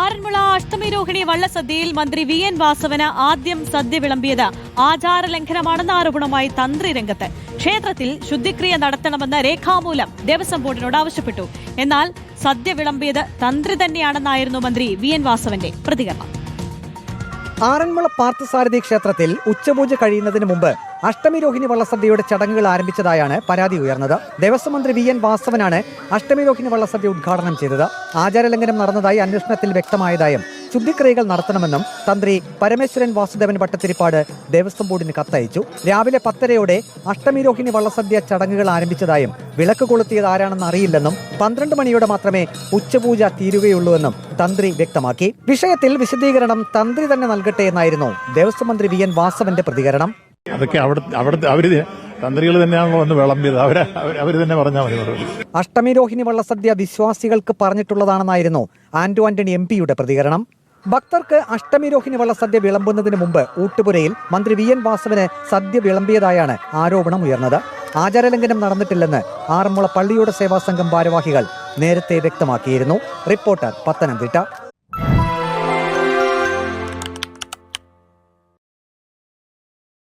ആറന്മുള അഷ്ടമി രോഹിണി വള്ളസദ്യയിൽ മന്ത്രി V N വാസവന് ആദ്യം സദ്യ വിളമ്പിയത് ആചാര ലംഘനമാണെന്ന ആരോപണവുമായി തന്ത്രി രംഗത്ത്. ക്ഷേത്രത്തിൽ ശുദ്ധിക്രിയ നടത്തണമെന്ന് രേഖാമൂലം ദേവസ്വം ബോർഡിനോട് ആവശ്യപ്പെട്ടു. എന്നാൽ സദ്യ വിളമ്പിയത് തന്ത്രി തന്നെയാണെന്നായിരുന്നു മന്ത്രി വി എൻ വാസവന്റെ പ്രതികരണം. ആറന്മുള പാർത്ഥസാരഥി ക്ഷേത്രത്തിൽ ഉച്ചപൂജ കഴിയുന്നതിന് മുമ്പ് അഷ്ടമി രോഹിണി വള്ളസദ്യയുടെ ചടങ്ങുകൾ ആരംഭിച്ചതായാണ് പരാതി ഉയർന്നത്. ദേവസ്വം മന്ത്രി വി എൻ വാസവനാണ് അഷ്ടമിരോഹിണി വള്ളസദ്യ ഉദ്ഘാടനം ചെയ്തത്. ആചാരലംഘനം നടന്നതായി അന്വേഷണത്തിൽ വ്യക്തമായതായും ശുദ്ധിക്രിയകൾ നടത്തണമെന്നും തന്ത്രി പരമേശ്വരൻ വാസുദേവൻ ഭട്ടത്തിരിപ്പാട് ദേവസ്വം ബോർഡിന് കത്തയച്ചു. രാവിലെ പത്തരയോടെ അഷ്ടമിരോഹിണി വള്ളസദ്യ ചടങ്ങുകൾ ആരംഭിച്ചതായും വിളക്ക് കൊളുത്തിയത് ആരാണെന്ന് അറിയില്ലെന്നും പന്ത്രണ്ട് മണിയോടെ മാത്രമേ ഉച്ചപൂജ തീരുകയുള്ളൂവെന്നും തന്ത്രി വ്യക്തമാക്കി. വിഷയത്തിൽ വിശദീകരണം തന്ത്രി തന്നെ നൽകട്ടെ എന്നായിരുന്നു ദേവസ്വം മന്ത്രി വി എൻ വാസവന്റെ പ്രതികരണം. അതൊക്കെ അവിടെ അവിടുത്തെ അവർ തന്ത്രികൾ തന്നെയാണല്ലോ ഒന്ന് വിളമ്പിയത്. അവർ അവർ തന്നെ പറഞ്ഞാൽ മതി വള്ളസദ്യ വിശ്വാസികൾക്ക് പറഞ്ഞിട്ടുള്ളതാണെന്നായിരുന്നു ആന്റോ ആന്റണി എം പിയുടെ പ്രതികരണം. ഭക്തർക്ക് അഷ്ടമി അഷ്ടമിരോഹിണി വള്ളസദ്യ വിളമ്പുന്നതിന് മുമ്പ് ഊട്ടുപുരയിൽ മന്ത്രി വി എൻ വാസവന് സദ്യ വിളമ്പിയതായാണ് ആരോപണം ഉയർന്നത് ആചാരലംഘനം നടന്നിട്ടില്ലെന്ന് ആറന്മുള പള്ളിയുടെ സേവാ സംഘം ഭാരവാഹികൾ നേരത്തെ വ്യക്തമാക്കിയിരുന്നു. റിപ്പോർട്ടർ പത്തനംതിട്ട.